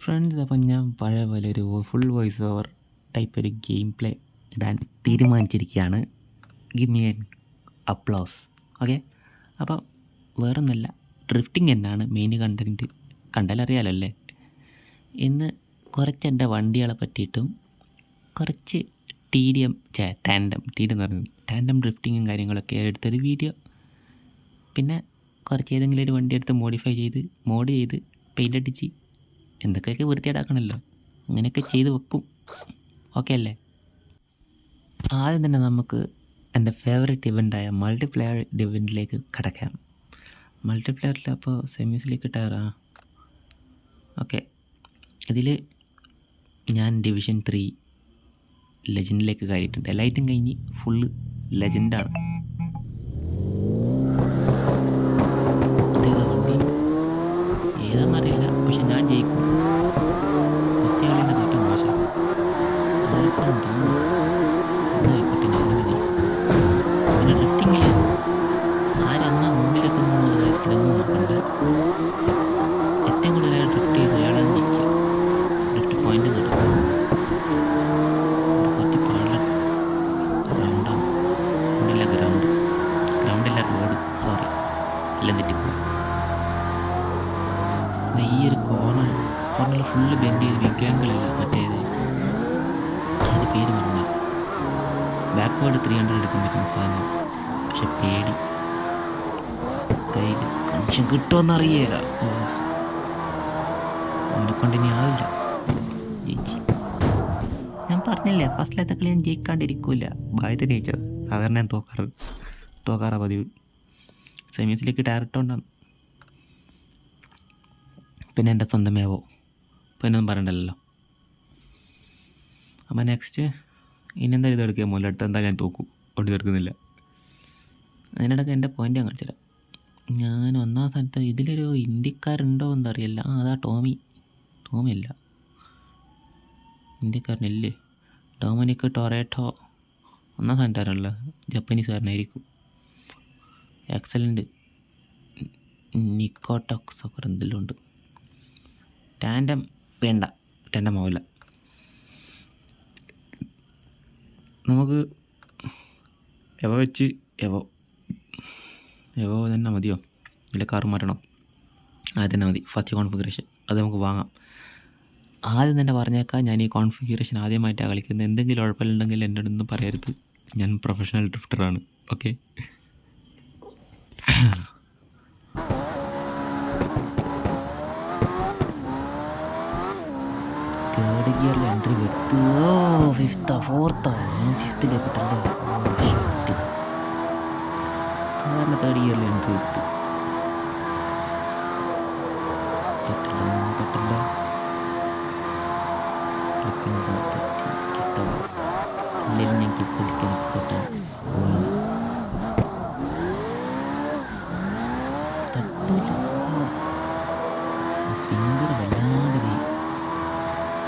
Friends അപ്പം ഞാൻ പഴയ പോലെ ഒരു ഫുൾ വോയിസ് ഓവർ ടൈപ്പ് ഒരു ഗെയിം പ്ലേ ഇടാൻ തീരുമാനിച്ചിരിക്കുകയാണ്. Give me an applause okay അപ്പോൾ വേറൊന്നുമല്ല ഡ്രിഫ്റ്റിംഗ് എന്നാണ് മെയിൻ കണ്ടന്റ് കണ്ടാലറിയാലോ അല്ലേ? ഇന്ന് കുറച്ച് എന്റെ വണ്ടികളെ പറ്റിയിട്ടും കുറച്ച് ടി ഡി എം ചേ ടാൻഡം ടി ഡി എന്ന് പറയുന്നത് ടാൻഡം ഡ്രിഫ്റ്റിങ്ങും കാര്യങ്ങളൊക്കെ എടുത്തൊരു വീഡിയോ പിന്നെ കുറച്ച് ഏതെങ്കിലും ഒരു വണ്ടി എടുത്ത് മോഡിഫൈ ചെയ്ത് മോഡ് ചെയ്ത് പെയിന്റ് അടിച്ച് എന്തൊക്കെയൊക്കെ വൃത്തിയേടാക്കണമല്ലോ അങ്ങനെയൊക്കെ ചെയ്ത് വെക്കും. ഓക്കെ അല്ലേ? ആദ്യം തന്നെ നമുക്ക് എന്റെ ഫേവറേറ്റ് ഇവന്റായ മൾട്ടിപ്ലെയർ ഇവന്റിലേക്ക് കടക്കാം. മൾട്ടിപ്ലെയറിൽ അപ്പോൾ സെമീസിലേക്ക് ടയറാ ഓക്കെ. ഇതിൽ ഞാൻ ഡിവിഷൻ ത്രീ ലെജൻഡിലേക്ക് കയറിയിട്ടുണ്ട്. എല്ലായിട്ടും കഴിഞ്ഞ് ഫുള്ള് ലെജൻഡാണ് കോർണറിൽ ഫുള്ള് ബെൻഡ് ചെയ്ത് വിഗ്രഹങ്ങളില്ല മറ്റേത് അതിന്റെ പേര് പറഞ്ഞു ബാക്ക്വേർഡ് ത്രീ ഹൺഡ്രഡ് എടുക്കാൻ പറ്റുന്ന സാധനം പക്ഷെ പേടി. കയ്യിൽ കണക്ഷൻ കിട്ടുമെന്നറിയില്ല അവനെ കൊണ്ട് ഇനി ആവില്ല. ജയിച്ചു. ഞാൻ പറഞ്ഞില്ലേ ഫസ്റ്റിലത്തെ കളി ഞാൻ ജയിക്കാണ്ടിരിക്കില്ല ഭയത്തിന് ജയിച്ചത്. സാധാരണ ഞാൻ തോക്കാറ് തോക്കാറാ പതിവ്. സെമീസിലേക്ക് ഡയറക്റ്റ് ഉണ്ടാകും പിന്നെ എന്റെ സ്വന്തം പിന്നെ ഒന്നും പറയണ്ടല്ലോ. അപ്പോൾ നെക്സ്റ്റ് ഇനി എന്താ ഇത് എടുക്കുക മുതൽ അടുത്ത് എന്താ ഞാൻ തോക്കും? ഒട്ടി തീർക്കുന്നില്ല. അതിനിടയ്ക്ക് എന്റെ പോയിന്റ് ഞാൻ കാണിച്ചുതരാം. ഞാൻ ഒന്നാം സ്ഥാനത്ത് ഇതിലൊരു ഇന്ത്യക്കാരുണ്ടോ എന്നറിയില്ല. ആ അതാ ടോമി. ടോമി അല്ല ഇന്ത്യക്കാരനല്ലേ? ഡൊമിനിക് ടൊറേറ്റോ ഒന്നാം സ്ഥാനത്താരല്ല ജപ്പനീസുകാരനായിരിക്കും. നിക്കോട്ടോക്സ് ഒക്കെ എന്തെല്ലാം ഉണ്ട്. ടാൻഡം വേണ്ട. ടാൻഡം ആവില്ല നമുക്ക് എവ വെച്ച് എവോ എവോ തന്നെ മതിയോ? ഇല്ല കാർ മാറ്റണോ? അത് തന്നെ മതി. ഫസ്റ്റ് കോൺഫിഗറേഷൻ അത് നമുക്ക് വാങ്ങാം. ആദ്യം തന്നെ പറഞ്ഞേക്കാം ഞാൻ ഈ കോൺഫിഗറേഷൻ ആദ്യമായിട്ടാണ് കളിക്കുന്നത്. എന്തെങ്കിലും ഉഴപ്പലുണ്ടെങ്കിൽ എന്റെ അടുത്ത് പറയരുത്. ഞാൻ പ്രൊഫഷണൽ ഡ്രിഫ്റ്ററാണ് ഓക്കെ தேர்ட் இயரில் என்ட்ரி எடுத்து ஃபிஃப்த்தா ஃபோர்த்தா ஏன் ஃபிஃப்த்தில் எப்படில தேர்ட் இயரில் என்ட்ரி எடுத்து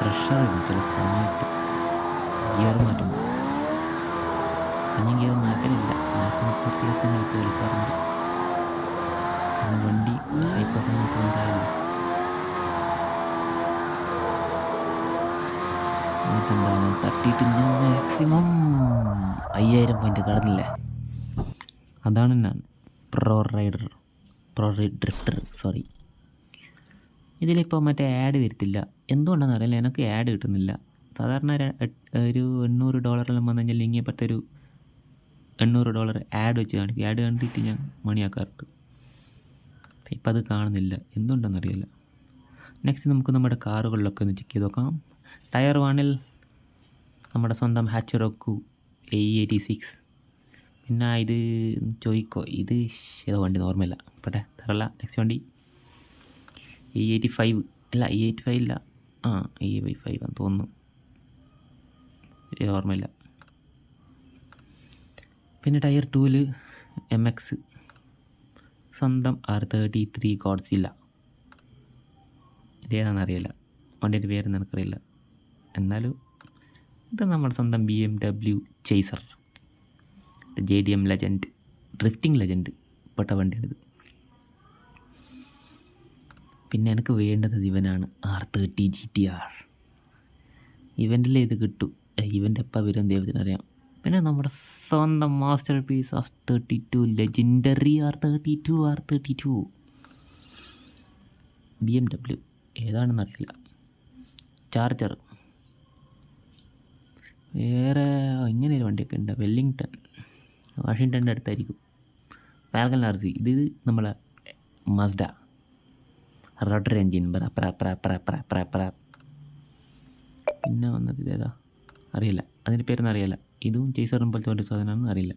പ്രഷറാണ് ചില സമയത്ത് ഗിയർ മാറ്റുമ്പോൾ ഞാൻ ഗിയർ മാറ്റലില്ല. മാറ്റുന്ന തന്നെ ഇപ്പോൾ ആ കാരണം വണ്ടി ഹൈ പെർഫോമൻസ് ഉണ്ടായില്ല എന്നിട്ടെന്താണ്? തട്ടിയിട്ട് മാക്സിമം അയ്യായിരം പോയിന്റ് കടന്നില്ല? അതാണ് ഞാൻ pro rider pro drifter sorry ഇതിലിപ്പോൾ മറ്റേ ആഡ് വരത്തില്ല. എന്തുകൊണ്ടാണെന്ന് അറിയില്ല. എനിക്ക് ആഡ് കിട്ടുന്നില്ല. സാധാരണ ഒരു എണ്ണൂറ് ഡോളറെല്ലാം വന്നു കഴിഞ്ഞാൽ ഇങ്ങനെ ഇപ്പോഴത്തെ ഒരു എണ്ണൂറ് ഡോളർ ആഡ് വെച്ച് കാണിക്കും. ആഡ് കണ്ടിട്ട് ഞാൻ മണിയാക്കാറുണ്ട്. ഇപ്പം അത് കാണുന്നില്ല. എന്തുകൊണ്ടെന്നറിയില്ല നെക്സ്റ്റ് നമുക്ക് നമ്മുടെ കാറുകളിലൊക്കെ ഒന്ന് ചെക്ക് ചെയ്ത് നോക്കാം. ടയർ വണ്ണിൽ നമ്മുടെ സ്വന്തം ഹാച്ചറോക്കു എ എയ്റ്റി സിക്സ് പിന്നെ ഇത് ചോദിക്കോ ഇത് ഏതോ വണ്ടി ഓർമ്മയില്ല. പട്ടെ തരല്ല നെക്സ്റ്റ് വണ്ടി. എ എയ്റ്റി ഫൈവ് അല്ല ഇ എയ്റ്റി ഫൈവ് ഇല്ല. ആ ഇ വൈ ഫൈവ് ആണെന്ന് തോന്നുന്നു ഓർമ്മയില്ല. പിന്നെ ടയർ ടൂവിൽ എം എക്സ് സ്വന്തം ആർ തേർട്ടി ത്രീ ഗോഡ്സില്ല. ഇതേതാണെന്ന് അറിയില്ല വണ്ടിയുടെ പേരൊന്നും എനിക്കറിയില്ല. എന്നാലും ഇത് നമ്മുടെ സ്വന്തം B M W chaser J D M legend drifting legend പെട്ട വണ്ടിയാണിത്. പിന്നെ എനിക്ക് വേണ്ടത് ഇവനാണ്. R thirty G T R ഇവന്റെ ഇത് കിട്ടു. ഇവന്റെ എപ്പോൾ വരും ദൈവത്തിനറിയാം പിന്നെ നമ്മുടെ സ്വന്തം masterpiece R thirty two legendary R thirty two R thirty two B M W ഏതാണെന്നറിയില്ല charger വേറെ ഇങ്ങനെ ഒരു വണ്ടിയൊക്കെ ഉണ്ട്. വെല്ലിങ്ടൺ വാഷിങ്ടണിന്റെ അടുത്തായിരിക്കും. പാൽഗൻ ആർ സി ഇത് നമ്മളെ മസ്ഡ റോട്ടർ എൻജിൻ. പിന്നെ വന്നത് ഇതേതാ? അറിയില്ല. അതിന്റെ പേരൊന്നും അറിയില്ല. ഇതും ചേസറും പോലത്തെ ഒരു സാധനമാണെന്ന് അറിയില്ല.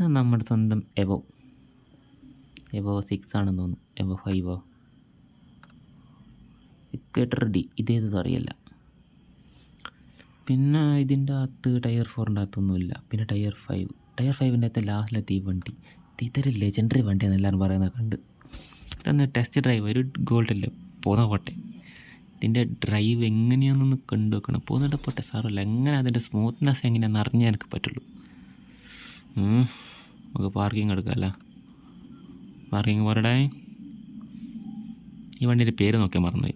നമ്മുടെ സ്വന്തം എബോ എബോ സിക്സ് ആണെന്ന് തോന്നുന്നു. എബോ ഫൈവോ. കേട്ടർ ഡി. ഇതേതും അറിയില്ല. പിന്നെ ഇതിന്റെ അകത്ത് ടയർ ഫോറിന്റെ അകത്തൊന്നുമില്ല. പിന്നെ ടയർ ഫൈവ്. ടയർ ഫൈവിന്റെ അകത്ത് ലാസ്റ്റിലെത്തി വണ്ടി. ഇതൊരു ലെജൻഡറി വണ്ടിയാണ് എല്ലാവരും പറയുന്നത് കണ്ട്. ഇതൊന്ന് ടെസ്റ്റ് ഡ്രൈവ് ഒരു ഗോൾഡല്ലേ പോന്ന പോട്ടെ. ഇതിന്റെ ഡ്രൈവ് എങ്ങനെയാണെന്ന് കണ്ടു വെക്കണം പോകുന്നുണ്ട് പോട്ടെ സാറല്ല എങ്ങനെ അതിന്റെ സ്മൂത്ത്നെസ് എങ്ങനെയാണെന്ന് അറിഞ്ഞാൽ എനിക്ക് പറ്റുള്ളൂ. നമുക്ക് പാർക്കിംഗ് എടുക്കാമല്ല പാർക്കിംഗ് പോരടേ. ഈ വണ്ടിയുടെ പേര് നോക്കിയാൽ മറന്നു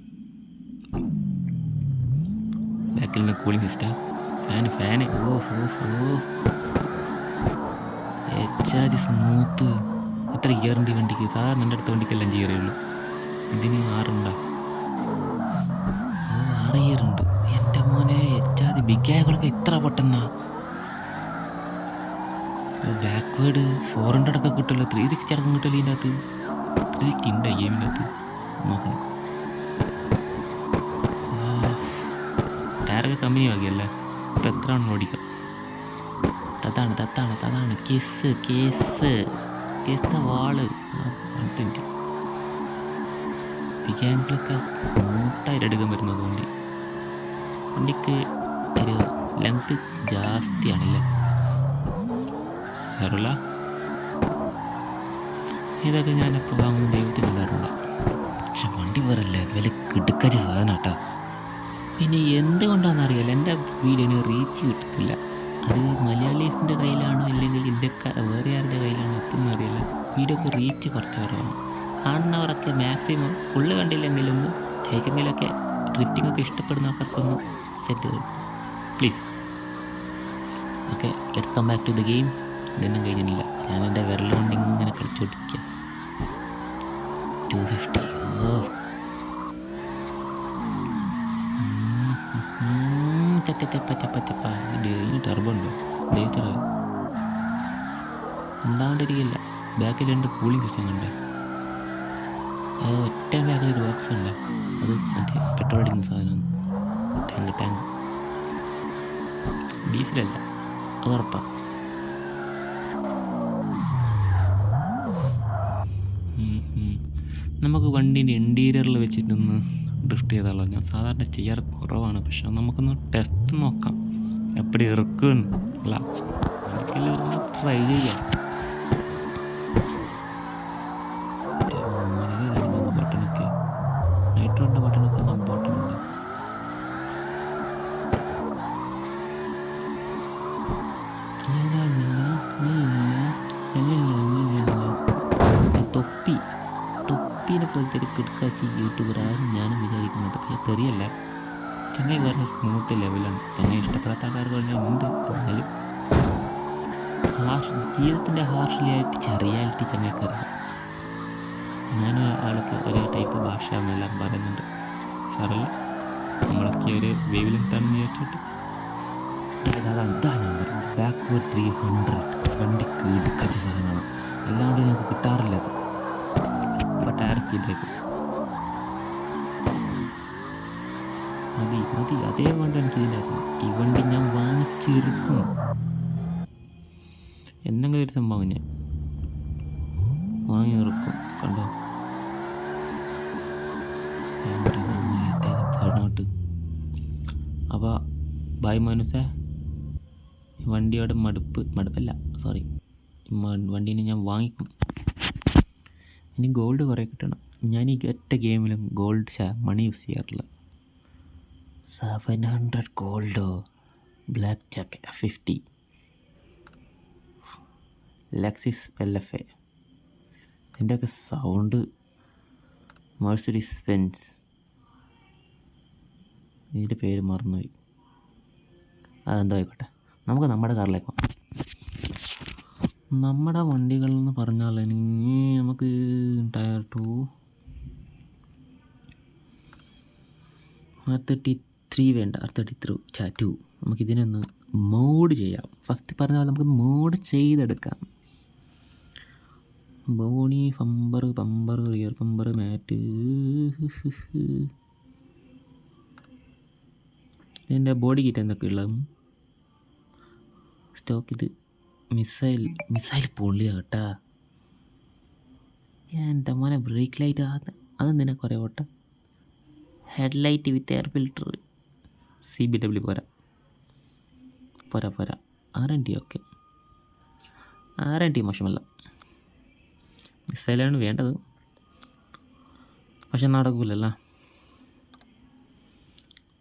ബാക്കിൽ നിന്ന് കൂളിംഗ് സിസ്റ്റം ഫാൻ ഫാന് ഓ ഓ എച്ചാതി സ്മൂത്ത് എത്ര ഗിയറുണ്ട് ഈ വണ്ടിക്ക് സാധാരണ എൻ്റെ അടുത്ത വണ്ടിക്കെല്ലാം അഞ്ച് ഗിയറേ ഇതിന് ആറുണ്ടാ ഓ ആറ് ഗിയറുണ്ട് എൻ്റെ മോനെ എച്ചാതി ബിഗ് ആയകളൊക്കെ ഇത്ര പൊട്ടെന്നാ ബാക്ക്വേഡ് ഫോർ ഹൺഡ്രഡ് ഒക്കെ കിട്ടുമല്ലോ ത്രീ സിക്സ്റ്റി അടക്കം കിട്ടുമല്ലോ ഇതിൻ്റെ അകത്ത് ത്രീ സിക്സ്റ്റി ഉണ്ട് ഗെയിമിൻ്റെ അകത്ത് നോക്കണം ടയറൊക്കെ കമ്പനി വാങ്ങിയല്ലേ ഇപ്പം എത്ര ആണ് ഓടിക്കാം തതാണ് തത്താണ് തതാണ് കേസ് കേസ് കേസ് വാൾ. മിനിറ്റ്. പിക്കാങ്കിലൊക്കെ സ്മൂത്തായിട്ട് എടുക്കാൻ പറ്റുന്നത് വണ്ടി. വണ്ടിക്ക് ഒരു ലെങ്ത് ജാസ്തിയാണല്ലേ? സാറുള്ള ഇതൊക്കെ ഞാനിപ്പോൾ വാങ്ങുന്ന ദൈവത്തിന് ഉണ്ടായിരുന്നില്ല പക്ഷെ വണ്ടി വേറെ ലെവൽ കിടുക്കച്ച സാധനം കേട്ടോ പിന്നെ എന്തുകൊണ്ടാണെന്നറിയില്ല. എന്റെ വീഡിയോന് റീച്ച് കിട്ടുന്നില്ല അത് മലയാളീസിന്റെ കയ്യിലാണോ അല്ലെങ്കിൽ ഇന്ത്യക്കാർ വേറെ ആരുടെ കയ്യിലാണോ എത്തുന്ന അറിയില്ല. വീഡിയോക്ക് റീച്ച് കുറച്ച് കുറവാണ്. കാണുന്നവരൊക്കെ മാക്സിമം ഫുള്ള് കണ്ടില്ലെങ്കിലും കേൾക്കുന്നതിലൊക്കെ ഡ്രിഫ്റ്റിംഗ് ഒക്കെ ഇഷ്ടപ്പെടുന്നവർക്കൊന്ന് സെറ്റ് ചെയ്തു please okay let's come back to the game ഇതൊന്നും കഴിഞ്ഞിട്ടില്ല. ഞാൻ എന്റെ വിരൽ കൊണ്ട് ഇങ്ങനെ കളിച്ചോണ്ടിരിക്കുക ടു ഫിഫ്റ്റി ഓ ഉം, ചപ്പ ചപ്പ ചപ്പ ചപ്പ ഇത് ഈ ടർബോ ഉണ്ട് ദൈവത്തിറ ഉണ്ടാവേണ്ടിരിക്കില്ല ബാക്കിൽ രണ്ട് കൂളിംഗ് സിസ്റ്റം ഉണ്ട് അത് ഒറ്റ ബാക്കിൽ ഒരു ബോക്സ് ഉണ്ട് അത് മറ്റേ പെട്രോൾ അടിക്കുന്ന സാധനമാണ് ടാങ്ക് ടാങ്ക് ഡീസലല്ല അത് ഉറപ്പാണ് നമുക്ക് വണ്ടീന്റെ ഇന്റീരിയറിൽ വെച്ചിട്ടൊന്ന് ഡ്രിഫ്റ്റ് ചെയ്താലോ? ഞാൻ സാധാരണ ചെയ്യാറ് കുറവാണ്. പക്ഷെ നമുക്കൊന്ന് ടെസ്റ്റ് നോക്കാം. എപ്പടി ഇറക്കും അല്ല നമുക്കെല്ലാം ട്രൈ ചെയ്യാം. കിടക്കാക്കി യൂട്യൂബർ ഞാനും വിചാരിക്കുന്നത്. പക്ഷേ തെറിയല്ല. ചങ്ങായി വേറെ സ്മൂത്ത് ലെവലാണ്. ചങ്ങായി ഇഷ്ടപ്പെടാത്ത ആൾക്കാർ പറഞ്ഞാൽ ഉണ്ട് എന്നാലും ഹാർഷ് ജീവിതത്തിന്റെ ഹാർഷ് റിയാലിറ്റി ചങ്ങായിക്ക് അറിയാം. ഞാൻ ആൾക്ക് ഒരേ ടൈപ്പ് ഭാഷ എന്നെല്ലാം പറയുന്നുണ്ട്. സാറല്ല നമ്മളൊക്കെ ഒരു വേവിൽ എന്താണെന്ന് വിചാരിച്ചിട്ട്. അതാണ് ഇതാ ത്രീ ഹൺഡ്രഡ് വണ്ടിക്ക് ഇടുക്കച്ച സാധനമാണ്. അല്ലാണ്ട് ഞങ്ങൾക്ക് കിട്ടാറില്ല അത്. അപ്പോൾ ടയർ സ്പീഡിലേക്ക് മതി മതി അതേ വണ്ടി എനിക്ക് ഇതിലായിരുന്നു ഈ വണ്ടി ഞാൻ വാങ്ങിച്ചെടുക്കും എന്തെങ്കിലും ഒരു സംഭവം ഞാൻ വാങ്ങി നിർക്കും കണ്ടോ പതിനോട്ട് അപ്പോൾ ബായ് മനുസേ വണ്ടിയോട് മടുപ്പ് മടുപ്പല്ല സോറി വണ്ടീനെ ഞാൻ വാങ്ങിക്കും. ഇനി ഗോൾഡ് കുറേ കിട്ടണം. ഞാൻ ഈ ഒറ്റ ഗെയിമിലും ഗോൾഡ് മണി യൂസ് ചെയ്യാറില്ല. Seven hundred ഗോൾഡോ black jack fifty Lexus L F A ഇതിന്റെയൊക്കെ സൗണ്ട് മേഴ്സഡീസ് ബെൻസ് ഇതിന്റെ പേര് മറന്നുപോയി. അതെന്തോ ആയിക്കോട്ടെ. നമുക്ക് നമ്മുടെ കാറിലേക്ക് പോകാം. നമ്മുടെ വണ്ടികൾ എന്ന് പറഞ്ഞാൽ ഇനി നമുക്ക് ടയർ ടു. മറ്റേ തേർട്ടി ത്രീ വേണ്ട ആർ തേർട്ടി ത്രീ ചാറ്റു നമുക്കിതിനൊന്ന് മോഡ് ചെയ്യാം. ഫസ്റ്റ് പറഞ്ഞ പോലെ നമുക്ക് മോഡ് ചെയ്തെടുക്കാം. ബോണി ഫമ്പർ പമ്പർ റിയർ പമ്പർ മാറ്റ് ഇതിന്റെ ബോഡി കിറ്റ് എന്തൊക്കെ ഉള്ളത്? സ്റ്റോക്ക് ഇത് മിസൈൽ മിസൈൽ പൊള്ളിയാ കേട്ടാ. എന്റെ മോനെ ബ്രേക്ക് ലൈറ്റ് അത് അതെന്തിനാ കുറേ ഓട്ടം? Headlight with air filter C B W പോരാ. പോരാ പോരാ. R N T okay. R N T മോശമല്ല. മിസൈലാണ് വേണ്ടത്. പക്ഷെ നടക്കൂലല്ല.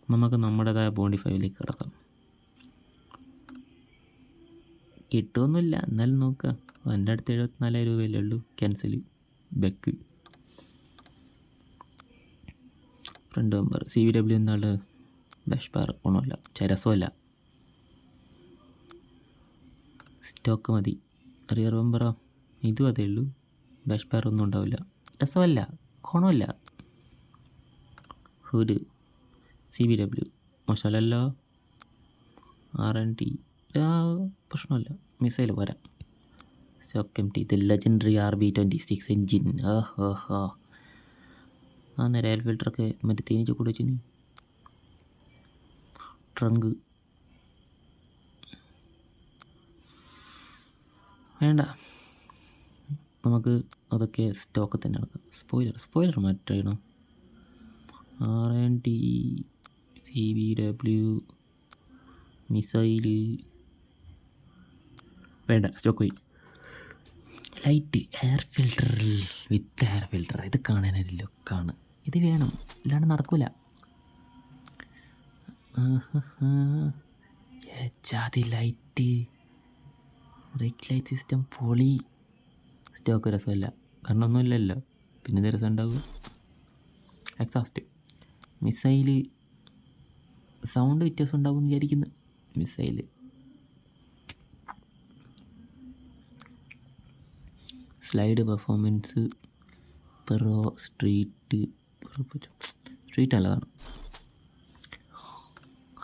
നമുക്ക് നമ്മുടേതായ ബോണ്ടി ഫൈവിലേക്ക് കിടക്കാം. കിട്ടുമൊന്നുമില്ല എന്നാലും നോക്കുക എന്റെ അടുത്ത് എഴുപത്തിനാലായിരം രൂപയല്ലേ ഉള്ളൂ. Cancel back. Front bumper C V W എന്നാൾ ബഷ്പാർ ഗുണമില്ല. ചരസമല്ല. സ്റ്റോക്ക് മതി. റിയർ മെമ്പറോ ഇതും അതേ ഉള്ളൂ. ബഷ്പാർ ഒന്നും ഉണ്ടാവില്ല. രസമല്ല. ഗുണമല്ല. Hood. C B W. മോശമല്ലല്ലോ? R N T. പ്രശ്നമല്ല. മിസൈൽ പോരാ. Stock M T. ഇത് legendary R B twenty six engine ആ ഹാ ഹോ ആ നേരെ എയർ ഫിൽറ്ററൊക്കെ മറ്റേ തേനീച്ച കൂടെ വെച്ചിന്. ട്രങ്ക് വേണ്ട. നമുക്ക് അതൊക്കെ സ്റ്റോക്ക് തന്നെ എടുക്കാം. സ്പോയിലർ സ്പോയിലർ മാറ്റണം R N T C B W missile വേണ്ട സ്റ്റോക്ക് പോയി. Light air filter with air filter ഇത് കാണാനൊരു ലുക്കാണ് ഇത് വേണം. ഇല്ലാണ്ട് നടക്കൂല. ജാതി ലൈറ്റ്. ബ്രേക്ക് ലൈറ്റ് സിസ്റ്റം പൊളി. സ്റ്റോക്ക് രസമല്ല. കണ്ണൊന്നുമില്ലല്ലോ പിന്നെ ഇത് രസം ഉണ്ടാവും? എക്സോസ്റ്റ് മിസൈൽ സൗണ്ട് വ്യത്യാസം ഉണ്ടാകും വിചാരിക്കുന്നു. മിസൈൽ സ്ലൈഡ് പെർഫോമൻസ് പെറോ സ്ട്രീറ്റ് സ്ട്രീറ്റ് നല്ലതാണ്.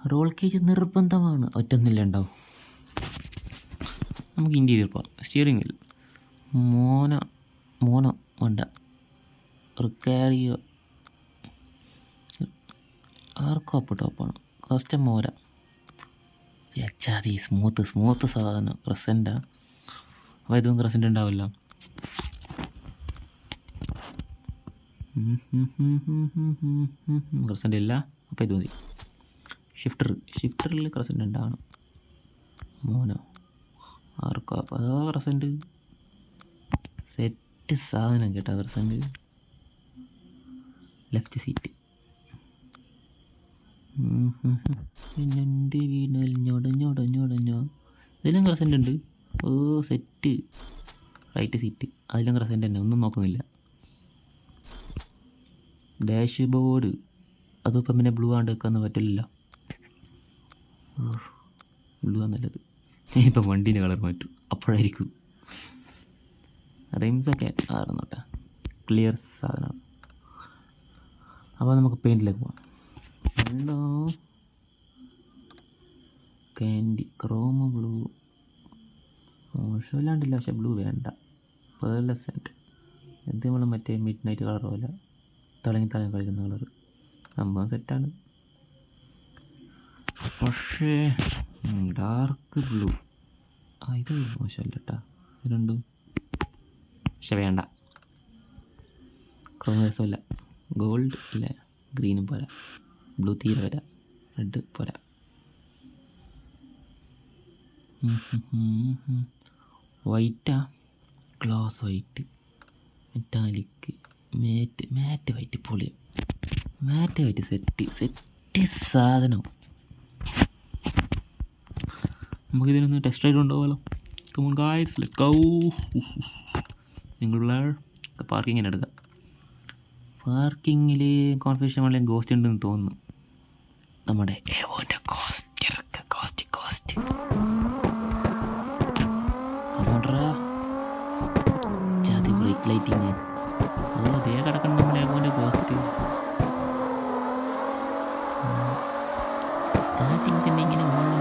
റോൾ കേജ് നിർബന്ധമാണ് ഒറ്റൊന്നില്ല ഉണ്ടാവും നമുക്ക് ഇന്റീരിയർ പോകാം സ്റ്റിയറിംഗ് വീൽ മോന മോന വേണ്ട റിക്കാരിയോ ആർക്കോപ്പ് ടോപ്പാണ് കസ്റ്റം മോര യച്ചാതി സ്മൂത്ത് സ്മൂത്ത് സാധനം ക്രസന്റാ അപ്പോൾ ഇതും ക്രസന്റ് ഉണ്ടാവില്ല ക്രസന്റ് ഇല്ല അപ്പോൾ ഇത് മതി ഷിഫ്റ്റർ ഷിഫ്റ്ററിൽ ക്രസന്റ് ഉണ്ടാവണം മോനോ ആർക്കോ? അപ്പോൾ അതോ ക്രസന്റ് സെറ്റ് സാധനം കേട്ടോ ക്രസന്റ് ലെഫ്റ്റ് സീറ്റ് ഞൊടഞ്ഞൊടഞ്ഞൊടഞ്ഞോ ഇതിലും ക്രസന്റ് ഉണ്ട്. ഓ സെറ്റ് റൈറ്റ് സീറ്റ് അതിലും ക്രസന്റ് തന്നെ. ഒന്നും നോക്കുന്നില്ല. ഡാഷ് ബോർഡ് അതിപ്പം പിന്നെ ബ്ലൂ ആണ്ട് വെക്കാൻ പറ്റില്ലല്ലോ. ആണ് നല്ലത്. ഇപ്പം വണ്ടീന്റെ കളർ മാറ്റും. അപ്പോഴായിരിക്കും. റിംസൊക്കെ ആറുന്നോട്ടെ ക്ലിയർ സാധനമാണ്. അപ്പോൾ നമുക്ക് പെയിന്റിലേക്ക് പോകാം ഉണ്ടോ കാൻഡി ക്രോമ ബ്ലൂ മോശമില്ലാണ്ടില്ല. പക്ഷെ ബ്ലൂ വേണ്ട. പേർലെസെന്റ് എന്ത് നമ്മൾ മറ്റേ മിഡ് നൈറ്റ് കളർ പോലെ തിളങ്ങി തിളങ്ങി കളിക്കുന്ന കളർ സംഭവം സെറ്റാണ് പക്ഷേ ഡാർക്ക് ബ്ലൂ ആ ഇത് മോശമല്ല കേട്ടാ രണ്ടും. പക്ഷെ വേണ്ട. ക്രോമ രസമില്ല ഗോൾഡ് ഇല്ല. ഗ്രീനും പോരാ. ബ്ലൂ തീരെ വരാ റെഡ് പോരാ. വൈറ്റാ glass white metallic matte matte white പൊളി മാറ്റ് വൈറ്റ് സെറ്റ് സെറ്റ് സാധനം. നമുക്കിതിനൊന്ന് ടെസ്റ്റ് റൈഡ് ഉണ്ടാവുമല്ലോ കമോൺ ഗായ്സ് കൗ നിങ്ങളുടെ പാർക്കിങ്ങിന് എടുക്കാം. പാർക്കിങ്ങിൽ കോൺഫ്യൂഷൻ വളരെ ഗോസ്റ്റ് ഉണ്ടെന്ന് തോന്നുന്നു. നമ്മുടെ ഏവോന്റെ കോസ്റ്റ് കോസ്റ്റ് കോസ്റ്റ് ജാതി ബ്രേക്ക് ലൈറ്റിങ് ഓ ദേ കിടക്കണം നമ്മുടെ എവോന്റെ കോസ്റ്റ് സ്റ്റാർട്ടിങ് തന്നെ ഇങ്ങനെ ഓണം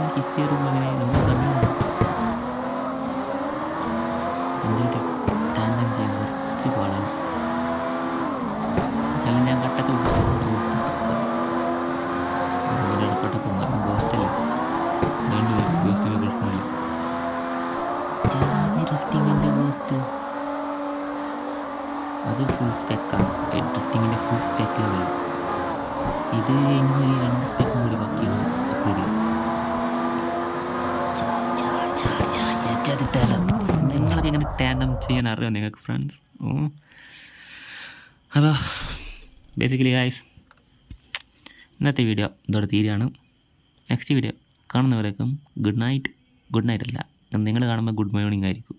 അത് ഫുൾ സ്പെക്കാണ് എഡിറ്റിങ്ങിന്റെ ഫുൾ സ്പെക്ക് വരും ഇത് ഈ രണ്ട് സ്പെക്കും കൂടി ബാക്കിയാണ് കൂടി നിങ്ങളൊക്കെ എങ്ങനെ ടാൻഡം ചെയ്യാൻ അറിയാം നിങ്ങൾക്ക് ഫ്രണ്ട്സ് ഓ അപ്പോൾ ബേസിക്കലി ഗായ്സ് ഇന്നത്തെ വീഡിയോ ഇതോടെ തീരുകയാണ് നെക്സ്റ്റ് വീഡിയോ കാണുന്നവരേക്കും ഗുഡ് നൈറ്റ് ഗുഡ് നൈറ്റ് അല്ല നിങ്ങൾ കാണുമ്പോൾ ഗുഡ് മോർണിംഗ് ആയിരിക്കും